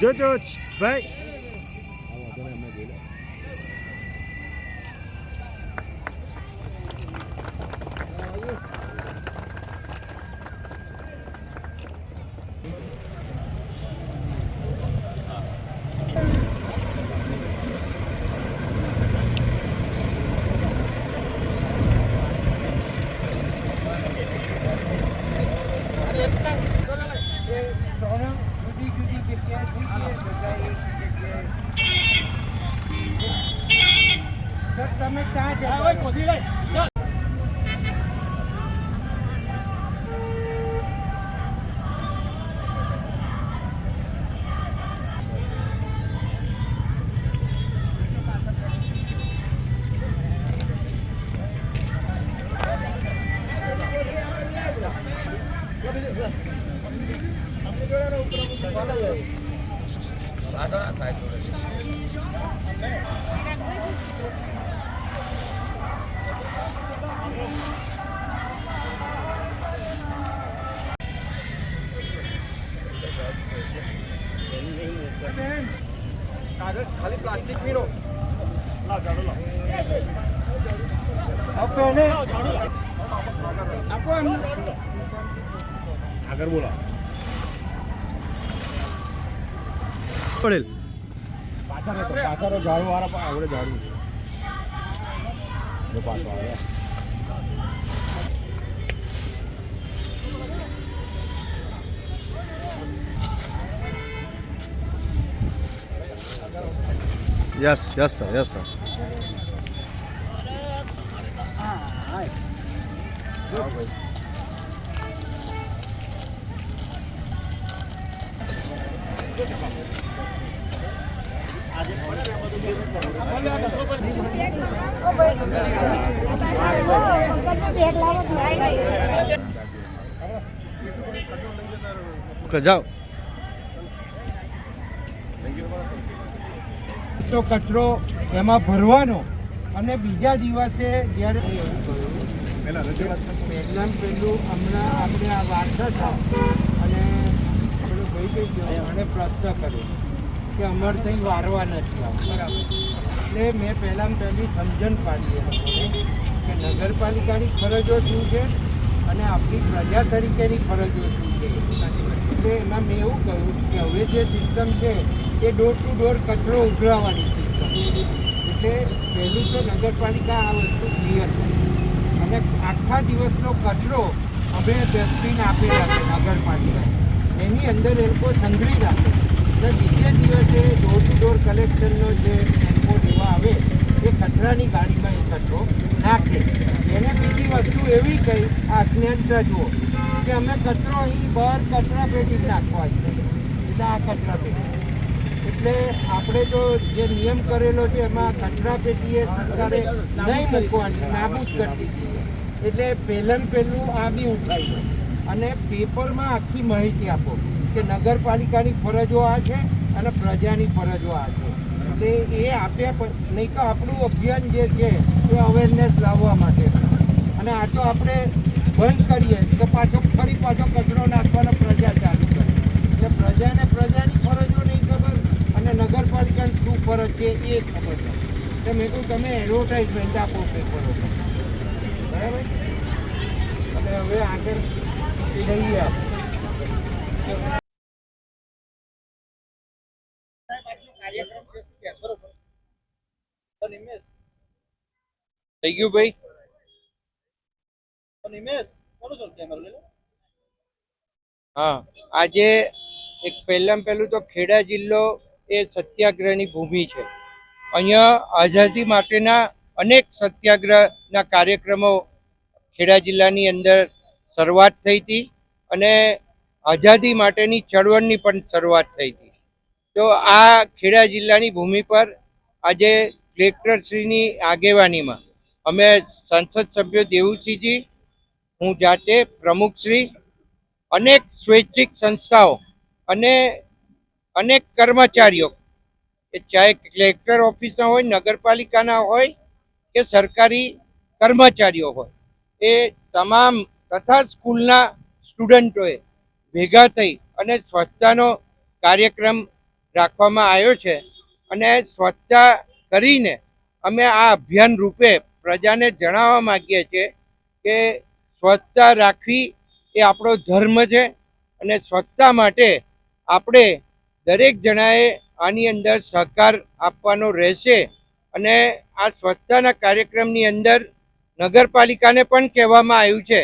જોજો ભાઈ તમે ક્યાં જતા ખાલી પ્લાસ્ટિક પીરો આગળ બોલો. પડેલ પાછળ પાછળ ઝાડુ વાળા આવડે ઝાડુ પાછો આવે. Yes yes sir yes sir જાઓ. તો કચરો એમાં ભરવાનો અને બીજા દિવસે જ્યારે પહેલાં પહેલું હમણાં આપણે આ વાર્તા હતા અને પેલો ભાઈ કહી ગયો અને પ્રશ્ન કર્યો કે અમારે ત્યાં વારવા નથી આવતું. બરાબર. એટલે મેં પહેલાં પહેલી સમજણ પાડી કે નગરપાલિકાની ફરજો શું છે અને આપણી પ્રજા તરીકેની ફરજો શું છે. એટલે એમાં મેં એવું કહ્યું કે હવે જે સિસ્ટમ છે એ ડોર ટુ ડોર કચરો ઉઘરાવવાની સિસ્ટમ એટલે પહેલું તો નગરપાલિકા આ વસ્તુ ક્લિયર અને આખા દિવસનો કચરો અમે ડસ્ટબિન આપેલા છે નગરપાલિકા એની અંદર એ લોકો સંઘરી રાખે. અને બીજે દિવસે ડોર ટુ ડોર કલેક્શનનો જે ટેમ્પો લેવા આવે, એ કચરાની ગાડીમાં એ કચરો નાખે. એને બીજી વસ્તુ એવી કહી આ અજ્ઞાનતા જુઓ, કે અમે કચરો અહીં બહાર કચરા પેટી નાખવા એટલે આ કચરા પેટી. એટલે આપણે તો જે નિયમ કરેલો છે, એમાં કચરા પેટીએ સરકારે નહીં મૂકવાની, નાબૂદ કરી એટલે પહેલાં પહેલું આ બી ઉઠાવી અને પેપરમાં આખી માહિતી આપો કે નગરપાલિકાની ફરજો આ છે અને પ્રજાની ફરજો આ છે. એટલે એ આપ્યા નહીં તો આપણું અભિયાન જે છે, એ અવેરનેસ લાવવા માટે. અને આ તો આપણે બંધ કરીએ તો પાછો ફરી પાછો કચરો નાખવાનો પ્રજા ચાલુ કરે. એટલે પ્રજાને પ્રજાની ફરજો નહીં ખબર. અને નગરપાલિકાની શું ફરજ છે એ ખબર છે. તો મેં કહ્યું તમે એડવર્ટાઇઝમેન્ટ આપો પેપરો બરાબર? અને હવે આગળ જઈએ આપણે થઈ ગયું ભાઈ? હા આજે એક પહેલામાં પહેલું તો ખેડા જિલ્લો એ સત્યાગ્રહની ભૂમિ છે. અહીંયા આઝાદી માટેના અનેક સત્યાગ્રહના કાર્યક્રમો ખેડા જિલ્લાની અંદર શરૂઆત થઈ હતી અને આઝાદી માટેની ચળવળની પણ શરૂઆત થઈ હતી. તો આ ખેડા જિલ્લાની ભૂમિ પર આજે કલેક્ટરશ્રીની આગેવાનીમાં અમે સંસદ સભ્ય દેવુસિંહજી, હું જાતે પ્રમુખશ્રી અનેક સ્વૈચ્છિક સંસ્થાઓ અને અનેક કર્મચારીઓ એ ચાહે કલેક્ટર ઓફિસના હોય, નગરપાલિકાના હોય, કે સરકારી કર્મચારીઓ હોય, એ તમામ તથા સ્કૂલના સ્ટુડન્ટોએ ભેગા થઈ અને સ્વચ્છતાનો કાર્યક્રમ રાખવામાં આવ્યો છે અને સ્વચ્છતા કરીને અમે આ અભિયાન રૂપે પ્રજાને જણાવવા માગીએ છીએ કે સ્વચ્છતા રાખવી એ આપણો ધર્મ છે અને સ્વચ્છતા માટે આપણે દરેક જણાએ આની અંદર સહકાર આપવાનો રહેશે અને આ સ્વચ્છતાના કાર્યક્રમની અંદર નગરપાલિકાને પણ કહેવામાં આવ્યું છે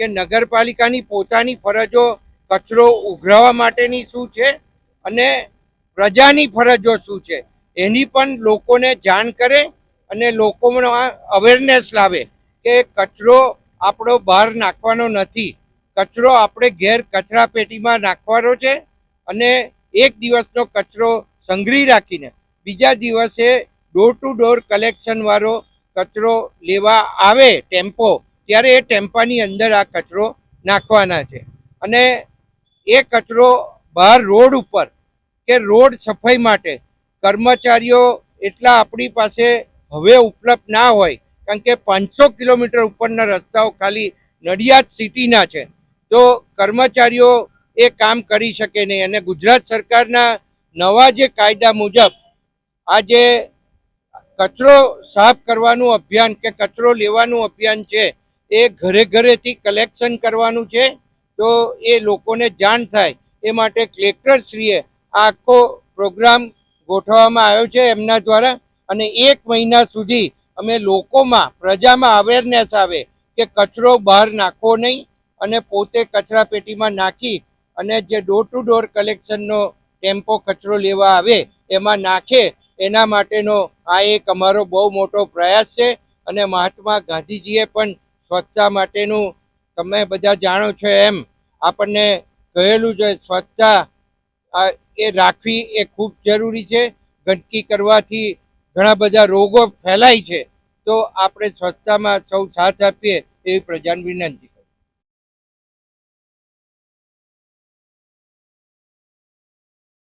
કે નગરપાલિકાની પોતાની ફરજો કચરો ઉઘરાવવા માટેની શું છે અને પ્રજાની ફરજો શું છે એની પણ લોકોને જાણ કરે અને લોકોમાં અવેરનેસ લાવે કે કચરો આપણો બહાર નાખવાનો નથી. કચરો આપણે ઘેર કચરા પેટીમાં નાખવાનો છે અને એક દિવસનો કચરો સંગ્રહી રાખીને બીજા દિવસે ડોર ટુ ડોર કલેક્શનવાળો કચરો લેવા આવે ટેમ્પો, ત્યારે એ ટેમ્પાની અંદર આ કચરો નાખવાના છે. અને એ કચરો બહાર રોડ ઉપર કે રોડ સફાઈ માટે કર્મચારીઓ એટલા આપણી પાસે હવે ઉપલબ્ધ ના હોય, કારણ કે પાંચસો કિલોમીટર ઉપરના રસ્તાઓ ખાલી નડિયાદ સિટીના છે. તો કર્મચારીઓ એ કામ કરી શકે નહીં. અને ગુજરાત સરકારના નવા જે કાયદા મુજબ આ જે કચરો સાફ કરવાનું અભિયાન કે કચરો લેવાનું અભિયાન છે, એ ઘરે ઘરેથી કલેક્શન કરવાનું છે, તો એ લોકોને જાણ થાય. એ માટે કલેક્ટરશ્રીએ આખો પ્રોગ્રામ ગોઠવવામાં આવ્યો છે એમના દ્વારા. અને એક મહિના સુધી અમે લોકોમાં, પ્રજામાં અવેરનેસ આવે કે કચરો બહાર નાખવો નહીં અને પોતે કચરા પેટીમાં નાખી અને જે ડોર ટુ ડોર કલેક્શનનો ટેમ્પો કચરો લેવા આવે, એમાં નાખે, એના માટેનો આ એક અમારો બહુ મોટો પ્રયાસ છે. અને મહાત્મા ગાંધીજીએ પણ સ્વચ્છતા માટેનું, તમે બધા જાણો છો એમ, આપણને કહેલું છે સ્વચ્છતા એ રાખવી એ ખૂબ જરૂરી છે. ગંદકી કરવાથી ઘણા બધા રોગો ફેલાય છે. તો આપણે સ્વચ્છતામાં સૌ સાથ આપીએ એવી પ્રજાને વિનંતી.